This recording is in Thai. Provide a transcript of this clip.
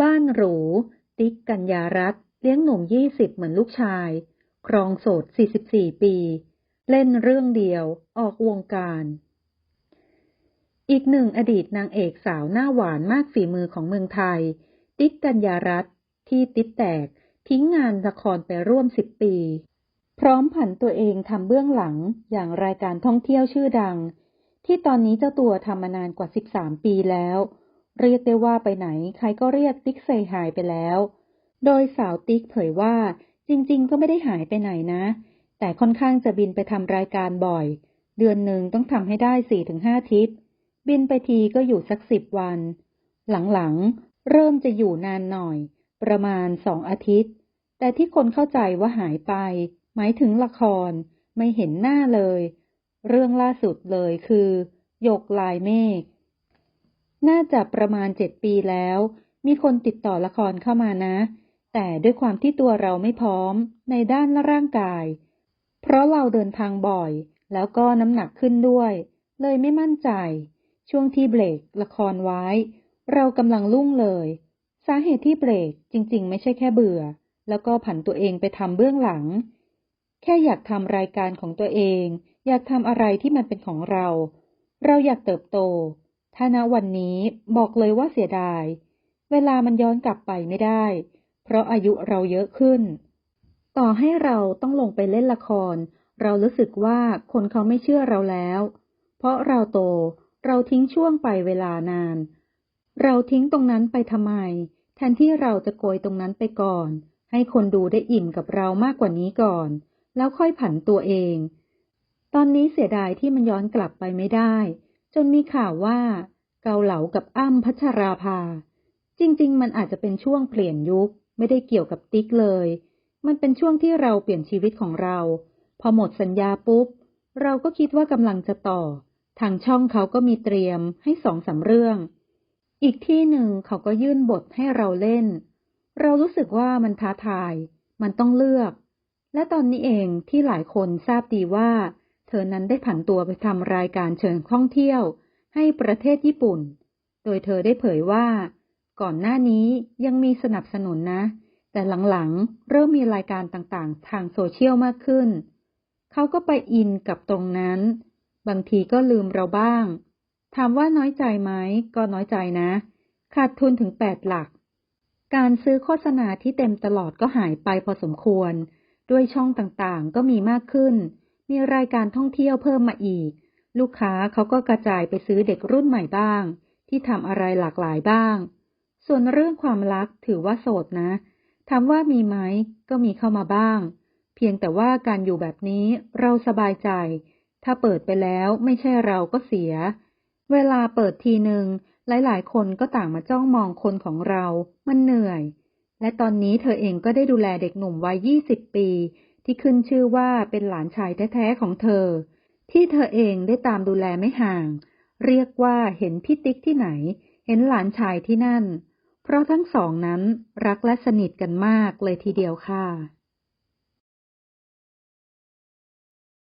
บ้านหรู ติ๊กกัญญารัตเลี้ยงหนุ่มยี่สิบเหมือนลูกชาย ครองโสด44ปี เล่นเรื่องเดียว ออกวงการ อีกหนึ่งอดีตนางเอกสาวหน้าหวานมากฝีมือของเมืองไทย ติ๊กกัญญารัตที่ติ๊กแตกทิ้งงานละครไปร่วมสิบปี พร้อมผันตัวเองทำเบื้องหลังอย่างรายการท่องเที่ยวชื่อดัง ที่ตอนนี้เจ้าตัวทำมานานกว่า 13 ปีแล้ว เรียกได้ว่าไปไหนใครก็เรียกติ๊กเซหายไปแล้ว โดยสาวติ๊กเผยว่าจริงๆ ก็ไม่ได้หายไปไหนนะ แต่ค่อนข้างจะบินไปทำรายการบ่อย เดือนหนึ่งต้องทำให้ได้สี่ถึงห้าทิป บินไปทีก็อยู่สักสิบวัน หลังๆ เริ่มจะอยู่นานหน่อย ประมาณสองอาทิตย์ แต่ที่คนเข้าใจว่าหายไป หมายถึงละคร ไม่เห็นหน้าเลย เรื่องล่าสุดเลยคือ หยกลายเมฆ น่าจะประมาณเจ็ดปีแล้ว มีคนติดต่อละครเข้ามานะ แต่ด้วยความที่ตัวเราไม่พร้อมในด้านร่างกาย เพราะเราเดินทางบ่อย แล้วก็น้ำหนักขึ้นด้วย เลยไม่มั่นใจ ช่วงที่เบรกละครไว้ เรากำลังลุ่งเลย สาเหตุที่เบรกจริง ๆ ไม่ใช่แค่เบื่อ แล้วก็ผันตัวเองไปทำเบื้องหลัง แค่อยากทำรายการของตัวเอง อยากทำอะไรที่มันเป็นของเรา เราอยากเติบโต ถ้าณวันนี้บอกเลยว่าเสียดาย เวลามันย้อนกลับไปไม่ได้ เพราะอายุเราเยอะขึ้น ต่อให้เราต้องลงไปเล่นละคร เรารู้สึกว่าคนเขาไม่เชื่อเราแล้ว เพราะเราโต เราทิ้งช่วงไปเวลานาน เราทิ้งตรงนั้นไปทำไม แทนที่เราจะโกยตรงนั้นไปก่อน ให้คนดูได้อิ่มกับเรามากกว่านี้ก่อน แล้วค่อยผันตัวเอง ตอนนี้เสียดายที่มันย้อนกลับไปไม่ได้ จนมีข่าวว่าเกาเหลากับอ้ำพัชราภา จริง ๆ มันอาจจะเป็นช่วงเปลี่ยนยุค ไม่ได้เกี่ยวกับติ๊กเลย มันเป็นช่วงที่เราเปลี่ยนชีวิตของเรา พอหมดสัญญาปุ๊บ เราก็คิดว่ากำลังจะต่อ ทางช่องเขาก็มีเตรียมให้สองสาเรื่อง อีกที่หนึ่งเขาก็ยื่นบทให้เราเล่น เรารู้สึกว่ามันท้าทาย มันต้องเลือก และตอนนี้เองที่หลายคนทราบดีว่า อนั้นได้ผันตัวไปทำรายการเชิญท่องเที่ยว ให้ประเทศญี่ปุ่น โดยเธอได้เผยว่า ก่อนหน้านี้ยังมีสนับสนุนนะ แต่หลังๆ เริ่มมีรายการต่างๆ ทางโซเชียลมากขึ้น เขาก็ไปอินกับตรงนั้น บางทีก็ลืมเราบ้าง ถามว่าน้อยใจไหม ก็น้อยใจนะ ขาดทุนถึงแปดหลัก การซื้อโฆษณาที่เต็มตลอดก็หายไปพอสมควร ด้วยช่องต่างๆ ก็มีมากขึ้น มีรายการท่องเที่ยวเพิ่มมาอีก ลูกค้าเขาก็กระจายไปซื้อเด็กรุ่นใหม่บ้าง ที่ทำอะไรหลากหลายบ้าง ส่วนเรื่องความรักถือว่าโสดนะถามว่ามีไหมก็มีเข้ามาบ้าง เพียงแต่ว่าการอยู่แบบนี้เราสบายใจ ถ้าเปิดไปแล้วไม่ใช่เราก็เสีย เวลาเปิดทีหนึ่งหลาย ๆ คนก็ต่างมาจ้องมองคนของเรา มันเหนื่อย และตอนนี้เธอเองก็ได้ดูแลเด็กหนุ่มวัย 20 ปี ที่ขึ้นชื่อว่าเป็นหลานชายแท้ๆของเธอ ที่เธอเองได้ตามดูแลไม่ห่าง เรียกว่าเห็นพี่ติ๊กที่ไหน เห็นหลานชายที่นั่น เพราะทั้งสองนั้นรักและสนิทกันมากเลยทีเดียวค่ะ